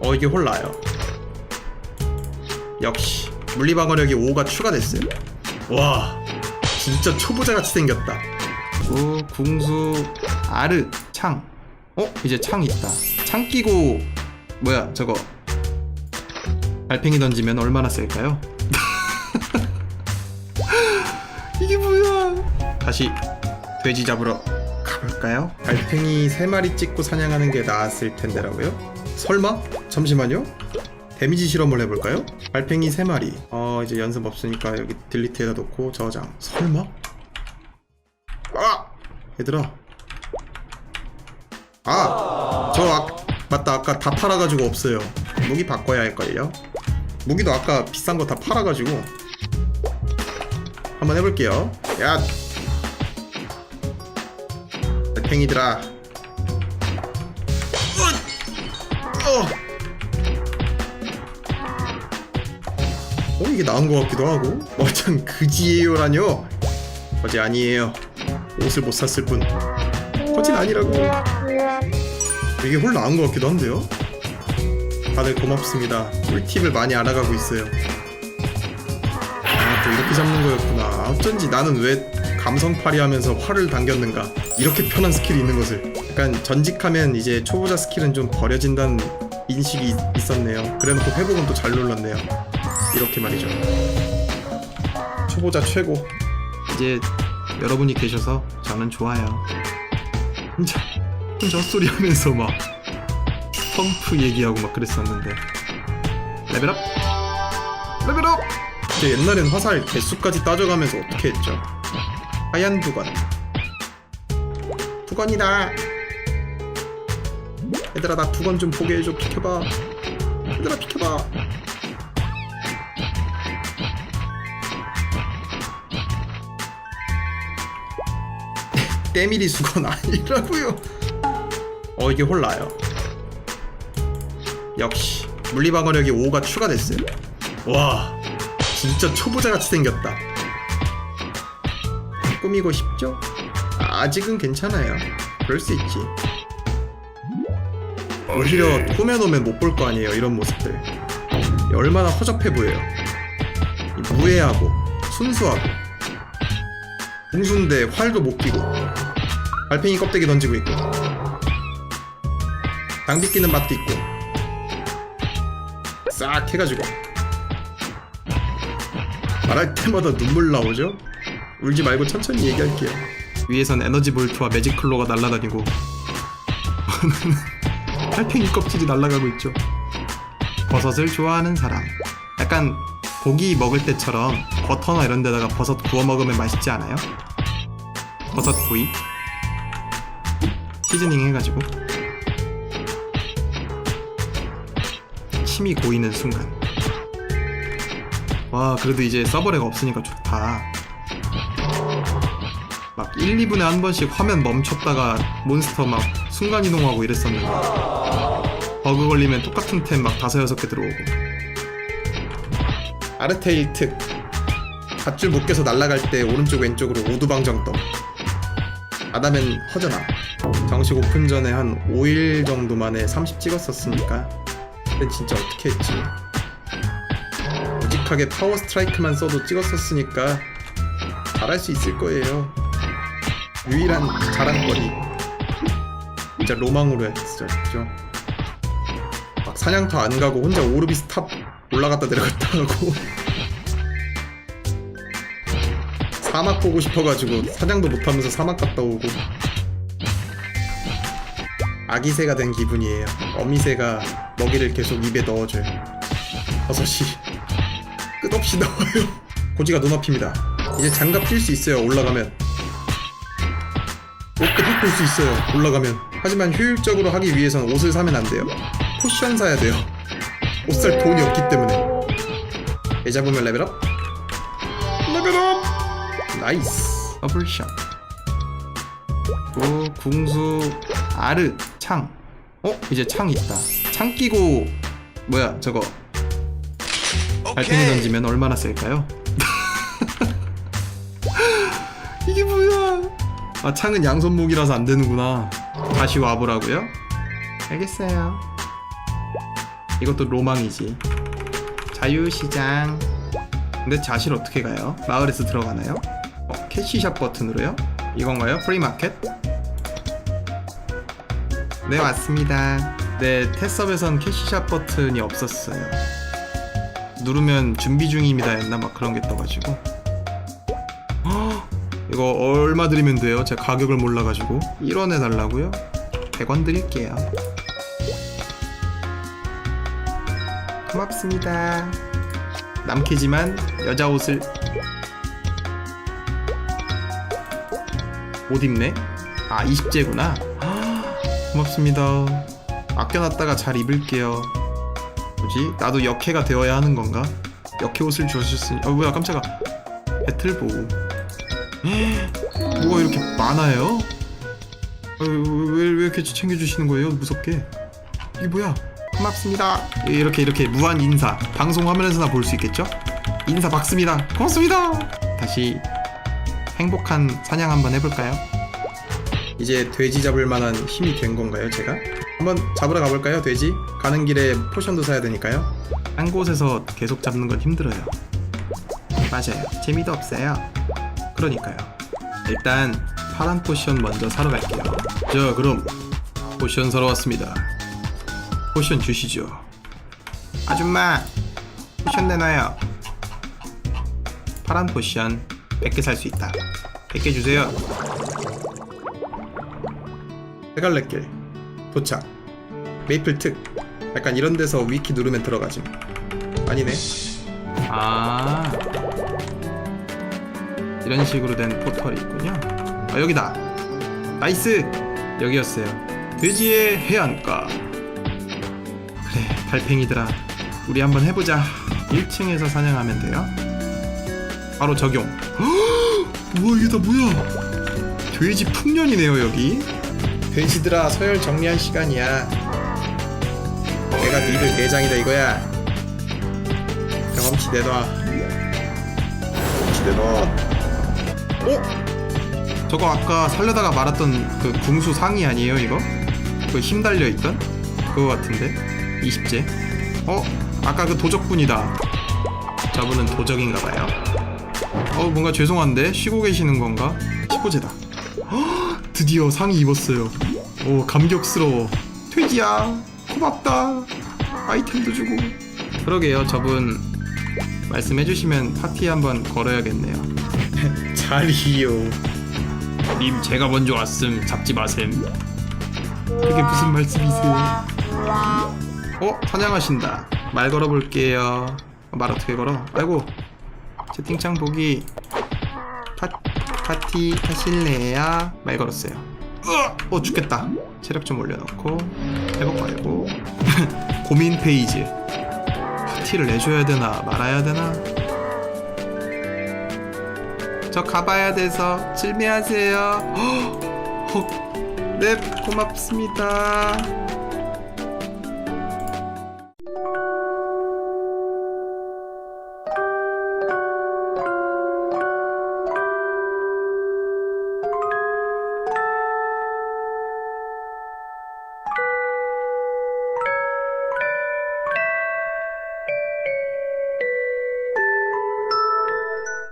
어 이게 홀라요 역시 물리방어력이 5가 추가됐어요 와 진짜 초보자같이 생겼다 오 궁수 아르 창 어? 이제 창 있다 창 끼고 뭐야 저거 달팽이 던지면 얼마나 셀까요? 이게 뭐야 다시 돼지 잡으러 가볼까요? 달팽이 3마리 찍고 사냥하는 게 나았을 텐데라고요? 설마? 잠시만요 데미지 실험을 해볼까요? 달팽이 3마리 어 이제 연습 없으니까 여기 딜리트에다 놓고 저장 설마? 아! 얘들아 아! 저 아, 맞다 아까 다 팔아가지고 없어요 무기 바꿔야 할걸요? 무기도 아까 비싼 거 다 팔아가지고 한번 해볼게요 야 달팽이들아 어! 어 이게 나은 것 같기도 하고. 어참 그지예요라뇨. 어제 아니에요. 옷을 못 샀을 뿐. 거진 아니라고. 이게 홀 나은 것 같기도 한데요. 다들 고맙습니다. 꿀팁을 많이 알아가고 있어요. 아또 이렇게 잡는 거였구나. 어쩐지 나는 왜 감성팔이 하면서 활을 당겼는가. 이렇게 편한 스킬이 있는 것을. 약간 전직하면 이제 초보자 스킬은 좀 버려진다는 인식이 있었네요. 그래놓고 회복은 또 잘 눌렀네요 이렇게 말이죠. 초보자 최고. 이제 여러분이 계셔서 저는 좋아요. 혼자 혼자 헛소리 하면서 막 펌프 얘기하고 막 그랬었는데. 레벨업 레벨업 근데 옛날엔 화살 개수까지 따져가면서 어떻게 했죠? 하얀 두건. 두건이다. 얘들아 나 두건 좀 보게 해줘. 비켜봐. 얘들아 비켜봐 때밀이 수건 아니라고요. 어 이게 홀라요. 역시 물리방어력이 5가 추가됐어요. 와 진짜 초보자 같이 생겼다. 꾸미고 싶죠? 아직은 괜찮아요. 그럴 수 있지. 오히려 꾸며놓으면 못 볼 거 아니에요 이런 모습들. 얼마나 허접해 보여요. 이 무해하고 순수하고. 공수인데 활도 못 끼고 달팽이 껍데기 던지고 있고. 장비 끼는 맛도 있고. 싹 해가지고. 말할 때마다 눈물 나오죠? 울지 말고 천천히 얘기할게요. 위에선 에너지 볼트와 매직 클로가 날아다니고. 달팽이 껍질이 날아가고 있죠. 버섯을 좋아하는 사람. 약간 고기 먹을 때처럼 버터나 이런 데다가 버섯 구워 먹으면 맛있지 않아요? 버섯 구이 시즈닝 해가지고. 침이 고이는 순간. 와 그래도 이제 서버렉 없으니까 좋다. 막 1, 2분에 한 번씩 화면 멈췄다가 몬스터 막 순간이동하고 이랬었는데. 버그 걸리면 똑같은 템 막 다섯 여섯 개 들어오고. 아르테일 특. 밧줄 못 껴서 날아갈 때 오른쪽 왼쪽으로 오두방정 떠 아다면 허전함. 정식 오픈 전에 한 5일 정도 만에 30 찍었었으니까. 근데 진짜 어떻게 했지? 오직하게 파워 스트라이크만 써도 찍었었으니까 잘할 수 있을 거예요. 유일한 자랑거리. 진짜 로망으로 했었죠? 막 사냥터 안 가고 혼자 오르비스 탑 올라갔다 내려갔다 하고 사막 보고 싶어가지고 사냥도 못하면서 사막 갔다 오고. 아기새가 된 기분이에요. 어미새가 먹이를 계속 입에 넣어줘요. 버섯이 끝없이 나와요. 고지가 눈앞입니다. 이제 장갑 낄 수 있어요 올라가면. 옷도 바꿀 수 있어요 올라가면. 하지만 효율적으로 하기 위해선 옷을 사면 안 돼요? 포션 사야 돼요. 옷 살 돈이 없기 때문에. 얘 잡으면 레벨업. 레벨업 나이스. 더블샷. 오 궁수 아르 창. 어? 이제 창 있다. 창 끼고 뭐야 저거. 달팽이. 던지면 얼마나 셀까요? 이게 뭐야? 아 창은 양손목이라서 안 되는구나. 다시 와보라고요? 알겠어요. 이것도 로망이지. 자유시장. 근데 자실 어떻게 가요? 마을에서 들어가나요? 어, 캐시샵 버튼으로요? 이건가요? 프리마켓? 네 맞습니다 네 테스업에선 캐시샵 버튼이 없었어요 누르면 준비 중입니다 했나 막 그런 게 떠가지고 헉, 이거 얼마 드리면 돼요? 제가 가격을 몰라가지고 1원 해달라고요? 100원 드릴게요 고맙습니다 남캐지만 여자 옷을 옷 입네? 아 20제구나 고맙습니다 아껴놨다가 잘 입을게요 뭐지? 나도 역해가 되어야 하는 건가? 역해 옷을 주셨으니 어 뭐야 깜짝아 배틀보 뭐가 이렇게 많아요? 어, 왜, 왜 이렇게 챙겨주시는 거예요? 무섭게 이게 뭐야? 고맙습니다 이렇게 이렇게 무한 인사 방송 화면에서나 볼 수 있겠죠? 인사 박습니다 고맙습니다 다시 행복한 사냥 한번 해볼까요? 이제 돼지 잡을 만한 힘이 된 건가요 제가? 한번 잡으러 가볼까요 돼지? 가는 길에 포션도 사야 되니까요. 한 곳에서 계속 잡는 건 힘들어요. 맞아요. 재미도 없어요. 그러니까요. 일단 파란 포션 먼저 사러 갈게요. 자 그럼 포션 사러 왔습니다. 포션 주시죠. 아줌마 포션 내놔요. 파란 포션 100개 살 수 있다 100개 주세요. 해갈래길. 도착. 메이플 특. 약간 이런 데서 위키 누르면 들어가지. 아니네. 아. 이런 식으로 된 포털이 있군요. 아 여기다. 나이스! 여기였어요. 돼지의 해안가. 그래 달팽이들아. 우리 한번 해보자. 1층에서 사냥하면 돼요. 바로 적용 우와 이게 다 뭐야? 돼지 풍년이네요 여기. 돼지들아 서열 정리할 시간이야. 내가 니들 내장이다 이거야. 경험치 내놔. 경험치 내놔. 어? 저거 아까 살려다가 말았던 그 궁수 상이 아니에요 이거? 그 힘 달려있던? 그거 같은데? 20제? 어? 아까 그 도적분이다. 저분은 도적인가봐요 어 뭔가 죄송한데 쉬고 계시는 건가? 15제다 드디어 상이 입었어요. 오 감격스러워. 돼지야 고맙다. 아이템도 주고. 그러게요 저분 말씀해주시면 파티 한번 걸어야겠네요. 자리요. 님 제가 먼저 왔음 잡지 마셈. 그게 무슨 말씀이세요? 어 사냥하신다. 말 걸어볼게요. 말 어떻게 걸어? 아이고 채팅창 보기. 파, 파티 하실래요? 말 걸었어요. 어 죽겠다. 체력 좀 올려놓고 회복 말고 고민 페이지. 파티를 내줘야 되나 말아야 되나? 저 가봐야 돼서 질매하세요. 헉, 네 고맙습니다.